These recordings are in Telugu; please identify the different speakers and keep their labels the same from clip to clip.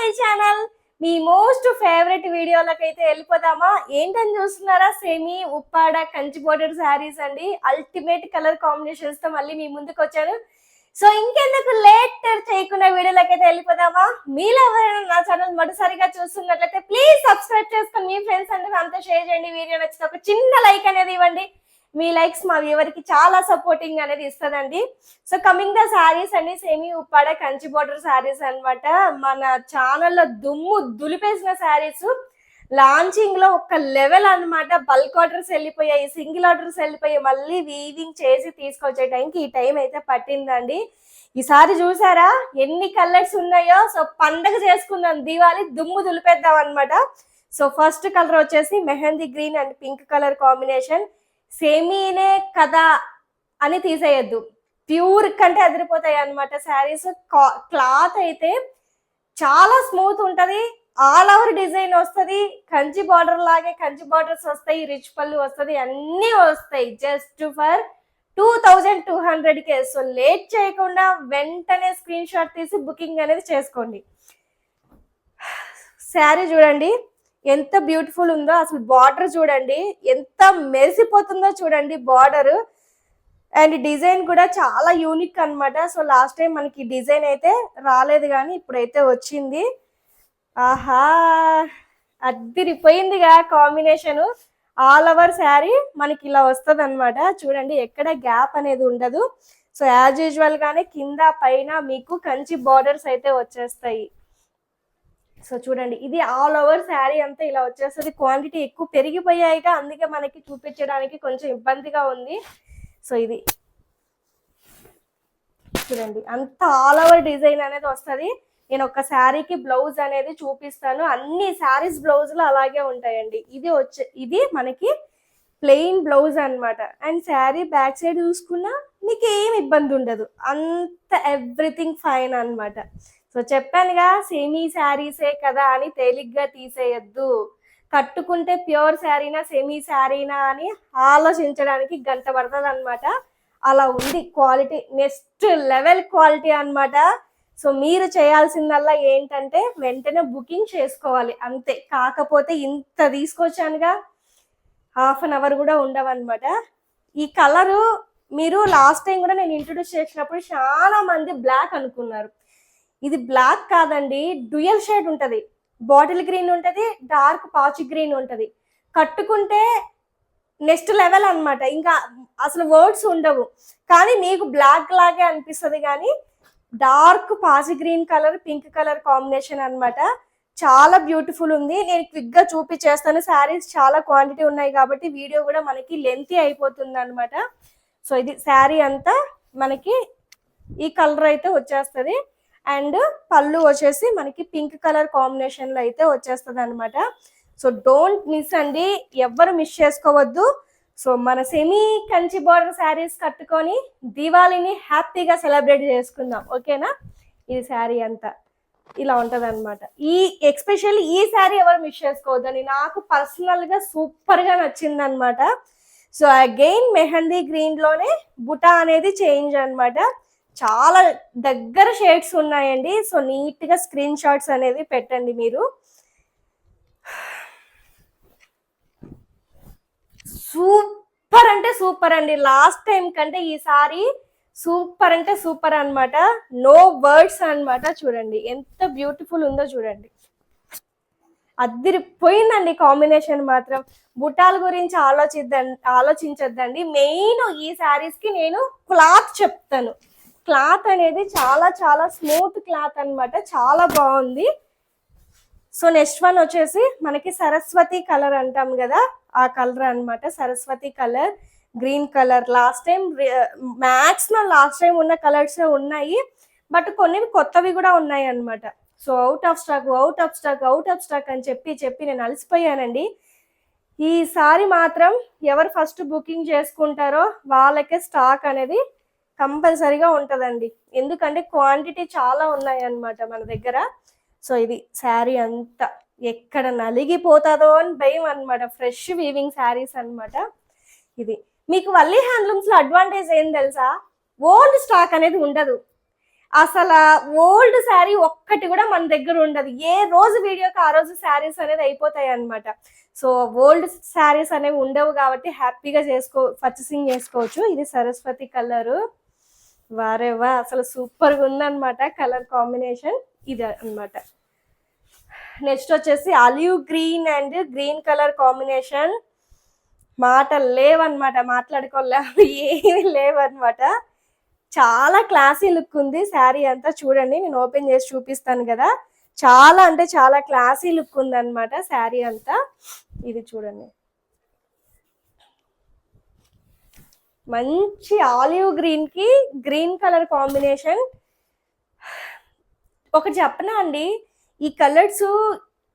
Speaker 1: మై ఛానల్ మీ మోస్ట్ ఫేవరెట్ వీడియోలకు అయితే వెళ్ళిపోదామా? ఏంటని చూస్తున్నారా? సెమీ ఉప్పాడ కంచి బోర్డర్ శారీస్ అండి. అల్టిమేట్ కలర్ కాంబినేషన్స్తో మళ్ళీ మీ ముందుకు వచ్చాను సో ఇంకెందుకు లేట్ చేయకుండా వీడియోలోకి అయితే వెళ్ళిపోదామా? మీలో ఎవరైనా నా ఛానల్ మొదటిసారిగా చూస్తున్నట్లయితే ప్లీజ్ సబ్స్క్రైబ్ చేసుకొని మీ ఫ్రెండ్స్ అందరూ అంతా షేర్ చేయండి. వీడియో నచ్చితే ఒక చిన్న లైక్ అనేది ఇవ్వండి. మీ లైక్స్ మా వ్యూవర్కి చాలా సపోర్టింగ్ అనేది ఇస్తుందండి. సో కమింగ్ ద శారీస్ అండి సెమీ ఉప్పాడ కంచి బోర్డర్ శారీస్ అన్నమాట. మన ఛానల్లో దుమ్ము దులిపేసిన శారీస్ లాంచింగ్లో ఒక లెవెల్ అన్నమాట. బల్క్ ఆర్డర్స్ వెళ్ళిపోయాయి సింగిల్ ఆర్డర్స్ వెళ్ళిపోయాయి. మళ్ళీ వీవింగ్ చేసి తీసుకొచ్చే టైంకి ఈ టైం అయితే పట్టిందండి. ఈసారి చూసారా? ఎన్ని కలర్స్ ఉన్నాయో? సో పండగ చేసుకుందాం. దివాళి దుమ్ము దులిపేద్దాం అనమాట సో ఫస్ట్ కలర్ వచ్చేసి mehndi green and pink colour combination సేమీనే కదా అని తీసేయద్దు. ప్యూర్ కంటే అదిరిపోతాయి అనమాట శారీస్. క్లాత్ అయితే చాలా స్మూత్ ఉంటుంది. ఆల్ ఓవర్ డిజైన్ వస్తుంది. కంచి బార్డర్ లాగే కంచి బార్డర్స్ వస్తాయి. రిచ్ పళ్ళు వస్తుంది. అన్నీ వస్తాయి. Just for two thousand two hundred K so late చేయకుండా వెంటనే స్క్రీన్ షాట్ తీసి బుకింగ్ అనేది చేసుకోండి. శారీ చూడండి. ఎంత బ్యూటిఫుల్ ఉందో అసలు బార్డర్ చూడండి ఎంత మెరిసిపోతుందో చూడండి బార్డర్ అండ్ డిజైన్ కూడా చాలా యూనిక్ అనమాట సో లాస్ట్ టైం మనకి డిజైన్ అయితే రాలేదు కానీ ఇప్పుడైతే వచ్చింది. ఆహా అద్దిరిపోయిందిగా కాంబినేషన్ ఆల్ ఓవర్ శారీ మనకి ఇలా వస్తుంది అనమాట చూడండి ఎక్కడ గ్యాప్ అనేది ఉండదు. సో యాజ్ యూజువల్ గానే కింద పైన మీకు కంచి బార్డర్స్ అయితే వచ్చేస్తాయి. సో చూడండి ఇది ఆల్ ఓవర్ శారీ అంతా ఇలా వచ్చేస్తుంది. క్వాంటిటీ ఎక్కువ పెరిగిపోయాయిగా అందుకే మనకి చూపించడానికి కొంచెం ఇబ్బందిగా ఉంది. సో ఇది చూడండి అంత ఆల్ ఓవర్ డిజైన్ అనేది వస్తుంది. నేను ఒక శారీకి బ్లౌజ్ అనేది చూపిస్తాను. అన్ని శారీస్ బ్లౌజ్లు అలాగే ఉంటాయండి. ఇది వచ్చే ఇది మనకి ప్లెయిన్ బ్లౌజ్ అనమాట అండ్ శారీ బ్యాక్ సైడ్ చూసుకున్నా మీకు ఏం ఇబ్బంది ఉండదు అంత ఎవ్రీథింగ్ ఫైన్ అన్నమాట. సో చెప్పానుగా సెమీ శారీసే కదా అని తేలిగ్గా తీసేయద్దు. కట్టుకుంటే ప్యూర్ శారీనా సెమీ శారీనా అని ఆలోచించడానికి గంట పడుతుంది అనమాట అలా ఉంది క్వాలిటీ నెక్స్ట్ లెవెల్ క్వాలిటీ అనమాట సో మీరు చేయాల్సిందల్లా ఏంటంటే వెంటనే బుకింగ్ చేసుకోవాలి అంతే. కాకపోతే ఇంత తీసుకొచ్చానుగా హాఫ్ అన్ అవర్ కూడా ఉండవన్నమాట. ఈ కలరు మీరు లాస్ట్ టైం కూడా నేను ఇంట్రొడ్యూస్ చేసినప్పుడు చాలా మంది బ్లాక్ అనుకున్నారు. ఇది బ్లాక్ కాదండి డ్యూయల్ షేడ్ ఉంటుంది. బాటిల్ గ్రీన్ ఉంటుంది డార్క్ పాచి గ్రీన్ ఉంటుంది. కట్టుకుంటే నెక్స్ట్ లెవెల్ అన్నమాట. ఇంకా అసలు వర్డ్స్ ఉండవు. కానీ మీకు బ్లాక్ లాగే అనిపిస్తుంది కానీ డార్క్ పాచి green colour pink colour combination అన్నమాట. చాలా బ్యూటిఫుల్ ఉంది. నేను క్విక్గా చూపించేస్తాను శారీస్ చాలా క్వాంటిటీ ఉన్నాయి కాబట్టి వీడియో కూడా మనకి లెంతీ అయిపోతుంది అనమాట సో ఇది శారీ అంతా మనకి ఈ కలర్ అయితే వచ్చేస్తుంది. అండ్ పళ్ళు వచ్చేసి మనకి పింక్ కలర్ కాంబినేషన్లో అయితే వచ్చేస్తుంది అనమాట సో డోంట్ మిస్ అండి ఎవ్వరు మిస్ చేసుకోవద్దు. సో మన సెమీ కంచి బార్డర్ శారీస్ కట్టుకొని దీవాళిని హ్యాపీగా సెలబ్రేట్ చేసుకుందాం ఓకేనా? ఇది శారీ అంతా ఇలా ఉంటుంది అనమాట ఈ ఎక్స్పెషల్లీ ఈ శారీ ఎవరు మిస్ చేసుకోవద్దని నాకు పర్సనల్గా సూపర్గా నచ్చింది అనమాట సో అగైన్ మెహందీ గ్రీన్లోనే బుటా అనేది చేంజ్ అనమాట చాలా దగ్గర షేడ్స్ ఉన్నాయండి. సో నీట్గా స్క్రీన్ షాట్స్ అనేది పెట్టండి మీరు. సూపర్ అంటే సూపర్ అండి. లాస్ట్ టైం కంటే ఈసారి సూపర్ అంటే సూపర్ అన్నమాట. నో వర్డ్స్ అన్నమాట. చూడండి ఎంత బ్యూటిఫుల్ ఉందో చూడండి. అద్దరిపోయిందండి కాంబినేషన్ మాత్రం. బుటాల గురించి ఆలోచిద్దండి ఆలోచించొద్దండి. మెయిన్ ఈ శారీస్కి నేను క్లాత్ చెప్తాను. క్లాత్ అనేది చాలా చాలా స్మూత్ క్లాత్ అన్నమాట. చాలా బాగుంది. సో నెక్స్ట్ వన్ వచ్చేసి మనకి సరస్వతి కలర్ అంటాం కదా ఆ కలర్ అనమాట Saraswati colour green colour. Last time maximum last time ఉన్న కలర్స్ ఉన్నాయి. బట్ కొన్ని కొత్తవి కూడా ఉన్నాయి అన్నమాట. So out of stock out of stock out of stock అని చెప్పి చెప్పి నేను అలసిపోయానండి. ఈసారి మాత్రం ఎవరు ఫస్ట్ బుకింగ్ చేసుకుంటారో వాళ్ళకే స్టాక్ అనేది కంపల్సరీగా ఉంటుందండి. ఎందుకంటే క్వాంటిటీ చాలా ఉన్నాయి అన్నమాట మన దగ్గర. సో ఇది శారీ అంతా ఎక్కడ నలిగిపోతుందో అని భయం అనమాట ఫ్రెష్ వీవింగ్ శారీస్ అన్నమాట ఇది. మీకు వల్లీ హ్యాండ్లూమ్స్లో అడ్వాంటేజ్ ఏం తెలుసా? ఓల్డ్ స్టాక్ అనేది ఉండదు. అసలు ఓల్డ్ శారీ ఒక్కటి కూడా మన దగ్గర ఉండదు. ఏ రోజు వీడియోకి ఆ రోజు శారీస్ అనేది అయిపోతాయి అన్నమాట. సో ఓల్డ్ శారీస్ అనేవి ఉండవు కాబట్టి హ్యాపీగా చేసుకో పర్చేసింగ్ చేసుకోవచ్చు. ఇది సరస్వతి కలరు. వారేవా అసలు సూపర్గా ఉందన్నమాట కలర్ కాంబినేషన్ ఇది అన్నమాట. నెక్స్ట్ వచ్చేసి olive green and green colour combination. మాటలు లేవన్నమాట మాట్లాడుకోలేవు ఏమి లేవన్నమాట. చాలా క్లాసీ లుక్ ఉంది శారీ అంతా చూడండి నేను ఓపెన్ చేసి చూపిస్తాను కదా. చాలా అంటే చాలా క్లాసీ లుక్ ఉంది శారీ అంతా. ఇది చూడండి. మంచి ఆలివ్ గ్రీన్కి గ్రీన్ కలర్ కాంబినేషన్. ఒకటి చెప్పనా అండి? ఈ కలర్స్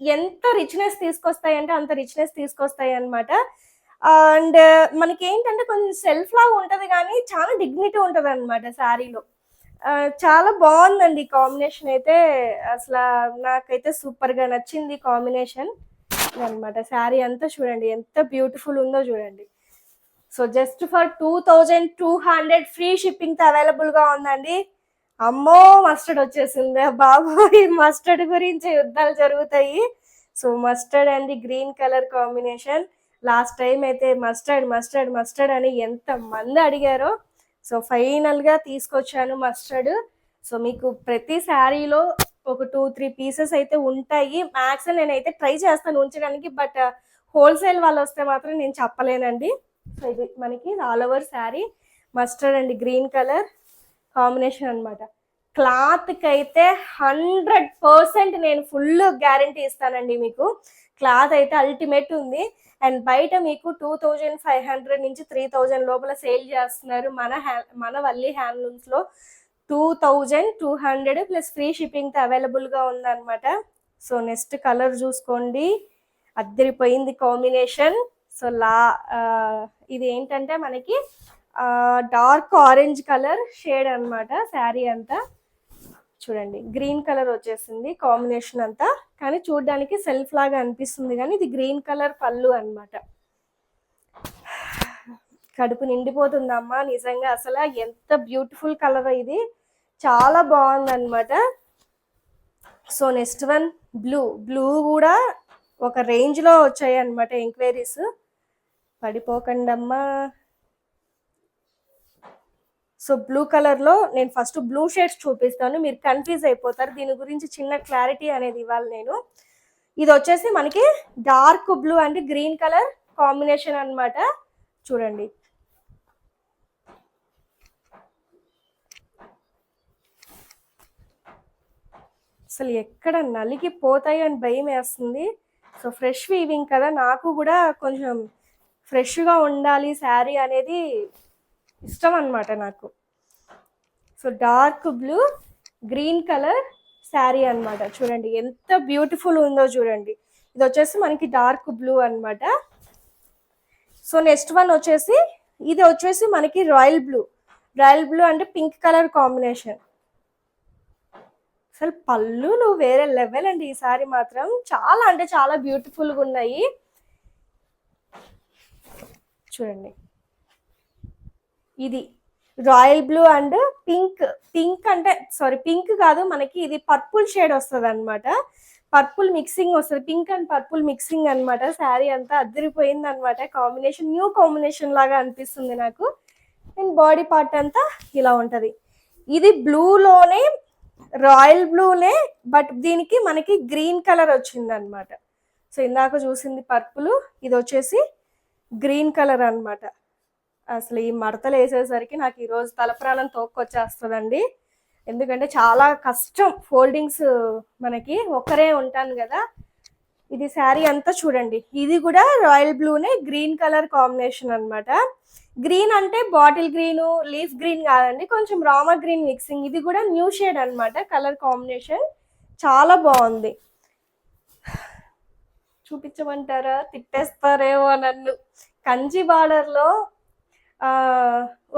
Speaker 1: ఎంత రిచ్నెస్ తీసుకొస్తాయంటే అంత రిచ్నెస్ తీసుకొస్తాయి అనమాట అండ్ మనకి ఏంటంటే కొంచెం సెల్ఫ్ లాగా ఉంటుంది కానీ చాలా డిగ్నిటీ ఉంటుంది అనమాట శారీలో. చాలా బాగుందండి కాంబినేషన్ అయితే. అసలు నాకైతే సూపర్గా నచ్చింది కాంబినేషన్ అన్నమాట. శారీ అంతా చూడండి ఎంత బ్యూటిఫుల్ ఉందో చూడండి. So just for two thousand two hundred free షిప్పింగ్తో అవైలబుల్గా ఉందండి. అమ్మో మస్టర్డ్ వచ్చేసింది. బాబు ఈ మస్టర్డ్ గురించి యుద్ధాలు జరుగుతాయి. So mustard and green colour combination last time అయితే మస్టర్డ్ మస్టర్డ్ మస్టర్డ్ అని ఎంత మంది అడిగారో. సో ఫైనల్గా తీసుకొచ్చాను మస్టర్డ్ సో మీకు ప్రతి శారీలో ఒక టూ త్రీ పీసెస్ అయితే ఉంటాయి. మ్యాక్సిమం నేనైతే ట్రై చేస్తాను ఉంచడానికి బట్ హోల్సేల్ వాళ్ళు వస్తే మాత్రం నేను చెప్పలేనండి. సో ఇది మనకి all over sari mustard and green colour combination అనమాట క్లాత్కి అయితే హండ్రెడ్ పర్సెంట్ నేను ఫుల్ గ్యారంటీ ఇస్తానండి మీకు. క్లాత్ అయితే అల్టిమేట్ ఉంది. అండ్ బయట మీకు టూ థౌజండ్ ఫైవ్ హండ్రెడ్ నుంచి త్రీ థౌజండ్ లోపల సేల్ చేస్తున్నారు మన హ్యా మన Valli హ్యాండ్లూమ్స్లో two thousand two hundred plus free షిప్పింగ్తో అవైలబుల్గా ఉందన్నమాట. సో నెక్స్ట్ కలర్ చూసుకోండి. అద్దరిపోయింది కాంబినేషన్ సో లా ఇది ఏంటంటే మనకి డార్క్ ఆరెంజ్ కలర్ షేడ్ అన్నమాట శారీ అంతా. చూడండి గ్రీన్ కలర్ వచ్చేసింది కాంబినేషన్ అంతా. కానీ చూడడానికి సెల్ఫ్ లాగా అనిపిస్తుంది కానీ ఇది గ్రీన్ కలర్ పళ్ళు అన్నమాట. కడుపు నిండిపోతుందమ్మా నిజంగా అసలు ఎంత బ్యూటిఫుల్ కలర్ ఇది. చాలా బాగుందన్నమాట. So next one blue. Blue కూడా ఒక రేంజ్లో వచ్చాయి అనమాట ఎంక్వైరీస్. పడిపోకండమ్మా. సో బ్లూ కలర్లో నేను ఫస్ట్ బ్లూ షేడ్స్ చూపిస్తాను. మీరు కన్ఫ్యూజ్ అయిపోతారు. దీని గురించి చిన్న క్లారిటీ అనేది ఇవ్వాలి నేను. ఇది వచ్చేసి మనకి dark blue and green colour combination అన్నమాట. చూడండి. అసలు ఎక్కడ నలిగిపోతాయి అని భయం వేస్తుంది. సో ఫ్రెష్ వీవింగ్ కదా. నాకు కూడా కొంచెం ఫ్రెష్గా ఉండాలి శారీ అనేది ఇష్టం అనమాట నాకు. So dark blue green colour sari అన్నమాట. చూడండి ఎంత బ్యూటిఫుల్ ఉందో చూడండి. ఇది వచ్చేసి మనకి డార్క్ బ్లూ అన్నమాట. సో నెక్స్ట్ వన్ వచ్చేసి ఇది వచ్చేసి మనకి రాయల్ బ్లూ. రాయల్ బ్లూ అంటే పింక్ కలర్ కాంబినేషన్. అసలు పళ్ళులు వేరే లెవెల్ అండి ఈసారి మాత్రం. చాలా అంటే చాలా బ్యూటిఫుల్గా ఉన్నాయి. చూడండి. ఇది royal blue and pink pink అంటే సారీ పింక్ కాదు మనకి ఇది పర్పుల్ షేడ్ వస్తుంది అనమాట పర్పుల్ మిక్సింగ్ వస్తుంది పింక్ అండ్ పర్పుల్ మిక్సింగ్ అన్నమాట. శారీ అంతా అద్దరిపోయింది అనమాట కాంబినేషన్ న్యూ కాంబినేషన్ లాగా అనిపిస్తుంది నాకు. అండ్ బాడీ పార్ట్ అంతా ఇలా ఉంటుంది. ఇది బ్లూలోనే రాయల్ బ్లూనే బట్ దీనికి మనకి గ్రీన్ కలర్ వచ్చింది అనమాట సో ఇందాక చూసింది పర్పుల్ ఇది వచ్చేసి గ్రీన్ కలర్ అన్నమాట. అసలు ఈ మడతలు వేసేసరికి నాకు ఈరోజు తలప్రాణం తోక్కొచ్చేస్తుందండి. ఎందుకంటే చాలా కష్టం ఫోల్డింగ్స్ మనకి ఒక్కరే ఉంటాను కదా. ఇది శారీ అంతా చూడండి. ఇది కూడా రాయల్ బ్లూనే గ్రీన్ కలర్ కాంబినేషన్ అన్నమాట. గ్రీన్ అంటే బాటిల్ గ్రీను లీఫ్ గ్రీన్ కాదండి కొంచెం రామా గ్రీన్ మిక్సింగ్. ఇది కూడా న్యూ షేడ్ అనమాట కలర్ కాంబినేషన్. చాలా బాగుంది. చూపించమంటారా? తిట్టేస్తారేమో నన్ను. కంచి బార్డర్లో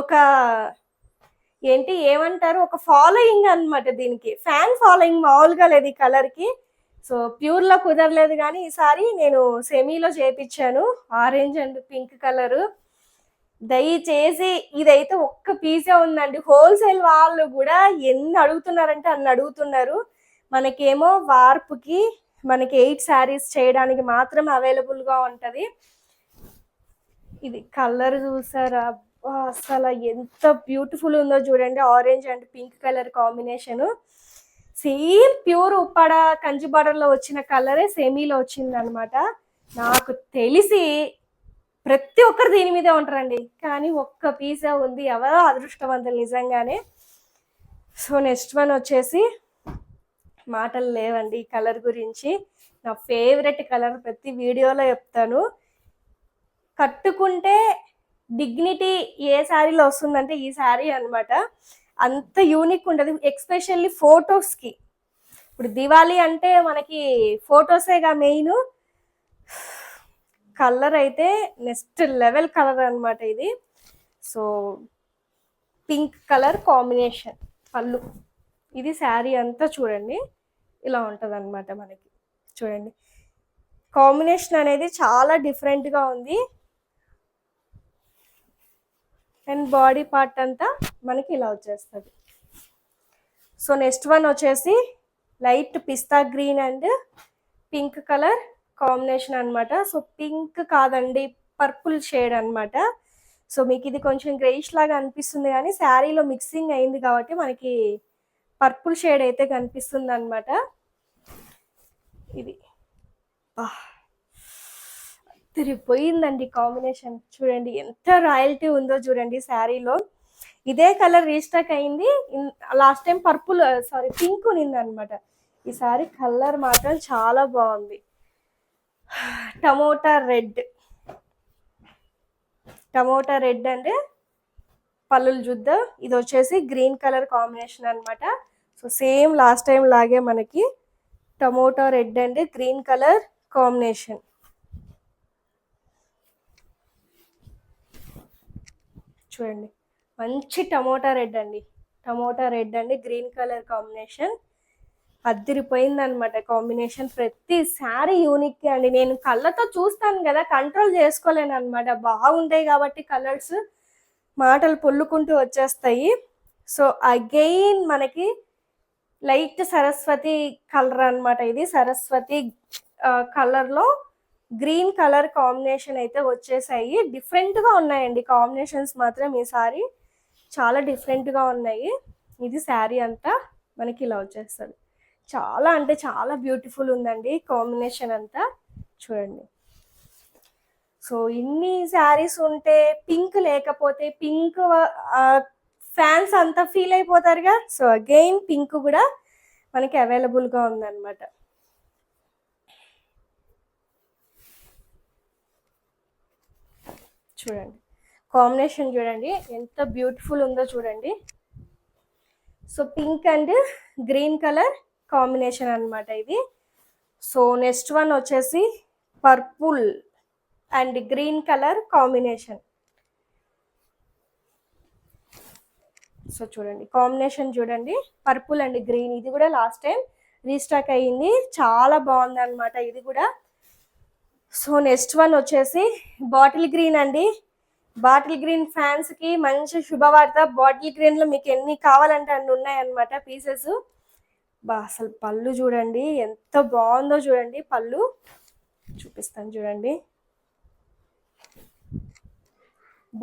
Speaker 1: ఒక ఏంటి ఏమంటారు? ఒక ఫాలోయింగ్ అన్నమాట దీనికి. ఫ్యాన్ ఫాలోయింగ్ మామూలుగా లేదు ఈ కలర్కి. సో ప్యూర్లో కుదరలేదు కానీ ఈసారి నేను సెమీలో చేపించాను. Orange and pink colour. దయచేసి ఇదైతే ఒక్క పీసే ఉందండి. హోల్సేల్ వాళ్ళు కూడా ఎన్ని అడుగుతున్నారంటే అన్ని అడుగుతున్నారు. మనకేమో వార్పుకి మనకి ఎయిట్ శారీస్ చేయడానికి మాత్రం అవైలబుల్గా ఉంటుంది. ఇది కలర్ చూసారా? అబ్బా, అసలు ఎంత బ్యూటిఫుల్ ఉందో చూడండి. Orange and pink colour combination same pure Uppada Kanchi బార్డర్లో వచ్చిన కలరే సెమీలో వచ్చింది అనమాట నాకు తెలిసి ప్రతి ఒక్కరు దీని మీదే ఉంటారండి. కానీ ఒక్క పీసా ఉంది. ఎవరో అదృష్టవంతులు నిజంగానే. సో నెక్స్ట్ వన్ వచ్చేసి మాటలు లేవండి ఈ కలర్ గురించి. నా ఫేవరెట్ కలర్ ప్రతి వీడియోలో చెప్తాను. కట్టుకుంటే డిగ్నిటీ ఏ శారీలో వస్తుందంటే ఈ శారీ అనమాట అంత యూనిక్ ఉంటుంది ఎక్స్పెషల్లీ ఫొటోస్కి. ఇప్పుడు దివాళీ అంటే మనకి ఫొటోసేగా మెయిన్. కలర్ అయితే నెక్స్ట్ లెవెల్ కలర్ అనమాట ఇది. సో పింక్ కలర్ కాంబినేషన్ పళ్ళు. ఇది శారీ అంతా చూడండి. ఇలా ఉంటుంది అనమాట మనకి. చూడండి. కాంబినేషన్ అనేది చాలా డిఫరెంట్గా ఉంది. అండ్ బాడీ పార్ట్ అంతా మనకి ఇలా వచ్చేస్తుంది. సో నెక్స్ట్ వన్ వచ్చేసి light pista green and pink colour combination అన్నమాట. సో పింక్ కాదండి పర్పుల్ షేడ్ అనమాట సో మీకు ఇది కొంచెం గ్రేష్ లాగా అనిపిస్తుంది కానీ శారీలో మిక్సింగ్ అయింది కాబట్టి మనకి పర్పుల్ షేడ్ అయితే కనిపిస్తుంది అనమాట ఇది తిరిగిపోయిందండి కాంబినేషన్. చూడండి ఎంత రాయల్టీ ఉందో చూడండి శారీలో. ఇదే కలర్ రీస్టాక్ అయింది. Last time purple sorry pink ఉన్నిందనమాట ఈ సారీ కలర్ మాత్రం చాలా బాగుంది. Tomato red. టమోటా రెడ్ అంటే పళ్ళులు చూద్దాం ఇది వచ్చేసి గ్రీన్ కలర్ కాంబినేషన్ అనమాట సో సేమ్ లాస్ట్ టైం లాగే మనకి tomato red and green colour combination. చూడండి. మంచి టమోటా రెడ్ అండి. టమోటా రెడ్ అండి గ్రీన్ కలర్ కాంబినేషన్. అద్దరిపోయింది అనమాట కాంబినేషన్. ప్రతి శారీ యూనిక్ అండి. నేను కళ్ళతో చూస్తాను కదా కంట్రోల్ చేసుకోలేను అనమాట బాగుంటాయి కాబట్టి కలర్స్. మాటలు పొల్లుకుంటూ వచ్చేస్తాయి. సో అగైన్ మనకి లైట్ సరస్వతి కలర్ అన్నమాట ఇది. సరస్వతి కలర్లో గ్రీన్ కలర్ కాంబినేషన్ అయితే వచ్చేసాయి. డిఫరెంట్గా ఉన్నాయండి కాంబినేషన్స్ మాత్రం ఈసారి. చాలా డిఫరెంట్గా ఉన్నాయి. ఇది శారీ అంతా మనకి ఇలా వచ్చేస్తుంది. చాలా అంటే చాలా బ్యూటిఫుల్ ఉందండి కాంబినేషన్ అంతా. చూడండి. సో ఇన్ని శారీస్ ఉంటే పింక్ లేకపోతే పింక్ ఫ్యాన్స్ అంతా ఫీల్ అయిపోతారుగా. సో అగైన్ పింక్ కూడా మనకి అవైలబుల్గా ఉందన్నమాట. చూడండి. కాంబినేషన్ చూడండి. ఎంత బ్యూటిఫుల్ ఉందో చూడండి. So pink and green colour combination అన్నమాట ఇది. సో నెక్స్ట్ వన్ వచ్చేసి purple. And green colour combination. So చూడండి కాంబినేషన్ చూడండి. పర్పుల్ అండ్ గ్రీన్ ఇది కూడా లాస్ట్ టైం రీస్టాక్ అయ్యింది. చాలా బాగుంది అనమాట ఇది కూడా. సో నెక్స్ట్ వన్ వచ్చేసి బాటిల్ గ్రీన్ అండి. బాటిల్ గ్రీన్ ఫ్యాన్స్కి మంచి శుభవార్త. బాటిల్ గ్రీన్లో మీకు ఎన్ని కావాలంటే అన్ని ఉన్నాయన్నమాట పీసెస్. బా అసలు పళ్ళు చూడండి ఎంత బాగుందో చూడండి పళ్ళు. చూపిస్తాను చూడండి.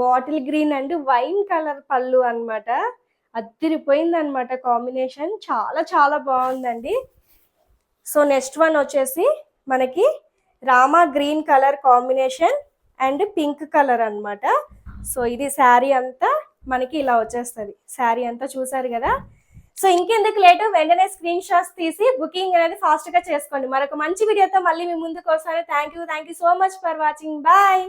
Speaker 1: Bottle green and wine colour పళ్ళు అనమాట అద్దరిపోయింది అనమాట కాంబినేషన్. చాలా చాలా బాగుందండి. సో నెక్స్ట్ వన్ వచ్చేసి మనకి Rama green colour combination and pink colour అనమాట సో ఇది శారీ అంతా మనకి ఇలా వచ్చేస్తుంది. శారీ అంతా చూసారు కదా? సో ఇంకెందుకు లేటు? వెంటనే స్క్రీన్ షాట్స్ తీసి బుకింగ్ అనేది ఫాస్ట్గా చేసుకోండి. మరొక మంచి వీడియోతో మళ్ళీ మీ ముందుకు వస్తాను. Thank you thank you so much for watching bye